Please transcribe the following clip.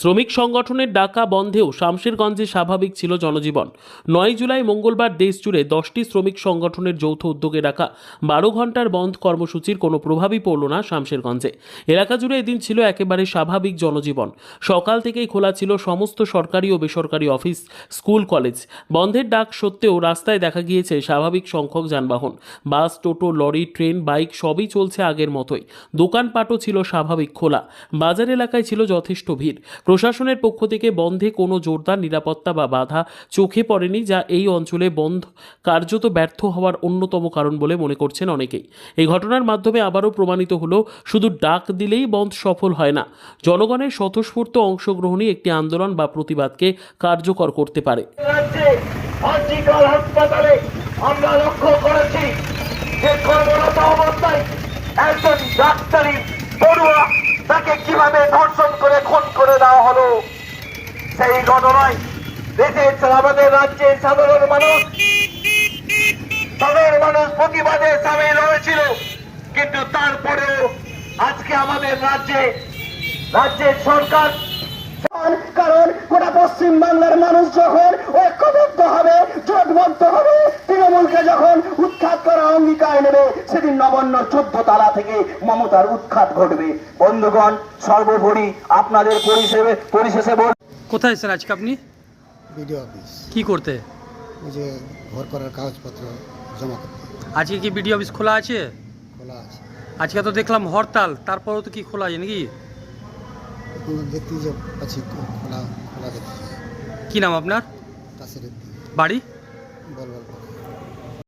শ্রমিক সংগঠনের ডাকা বন্ধেও শামশেরগঞ্জে স্বাভাবিক ছিল জনজীবন। নয় জুলাই মঙ্গলবার দেশ জুড়ে দশটি শ্রমিক সংগঠনের যৌথ উদ্যোগে ডাকা বারো ঘণ্টার বন্ধ কর্মসূচির কোনো প্রভাবই পড়ল না শামশেরগঞ্জে। এলাকা জুড়ে এদিন ছিল একেবারে স্বাভাবিক জনজীবন। সকাল থেকেই খোলা ছিল সমস্ত সরকারি ও বেসরকারি অফিস, স্কুল, কলেজ। বন্ধের ডাক সত্ত্বেও রাস্তায় দেখা গিয়েছে স্বাভাবিক সংখ্যক যানবাহন। Bus, toto, lorry, train, bike সবই চলছে আগের মতোই। দোকানপাটও ছিল স্বাভাবিক খোলা। বাজার এলাকায় ছিল যথেষ্ট ভিড়। প্রশাসনের পক্ষ থেকে বন্ধে কোনো জোরদার নিরাপত্তা বা বাধা চোখে পড়েনি, যা এই অঞ্চলে বন্ধ কার্যত ব্যর্থ হওয়ার অন্যতম কারণ বলে মনে করছেন অনেকেই। এই ঘটনার মাধ্যমে আবারও প্রমাণিত হলো, শুধু ডাক দিলেই বন্ধ সফল হয় না। জনগণের স্বতঃস্ফূর্ত অংশগ্রহণই একটি আন্দোলন বা প্রতিবাদকে কার্যকর করতে পারে। আমরা লক্ষ্য করেছি যে কর্মরত অবস্থায় একজন ডাক্তারি পড়ুয়া তাকে কীভাবে ধর্ষণ করে আমাদের রাজ্যের সাধারণ মানুষ সাধারণ মানুষ প্রতিবাদে সামিল হয়েছিল। কিন্তু তারপরেও আজকে আমাদের রাজ্যে রাজ্যের সরকার কারণ গোটা পশ্চিম বাংলার মানুষ যখন ঐক্যবদ্ধ হবে জোটবদ্ধ হবে তৃণমূলকে যখন উৎখাত করা অঙ্গীকার নেবে সেদিন নবান্ন চোদ্দ তালা থেকে মমতার উৎখাত ঘটবে। বন্ধুগণ সর্বোপরি আপনাদের পরিষেবে পরিশেষে বল কোথায় এসেছেন আজকে আপনি? BDO office. কি করতে? ওই যে ঘর করার কাগজপত্র জমা করতে। আজকে কি বিডিও অফিস খোলা আছে? খোলা আছে। আজকে তো দেখলাম হরতাল তারপরেও তো কি খোলা আছে নাকি? এখন দেখতে যে আছি খোলা খোলা দেখতে। কি নাম আপনার? তাসির বাড়ি? বলবল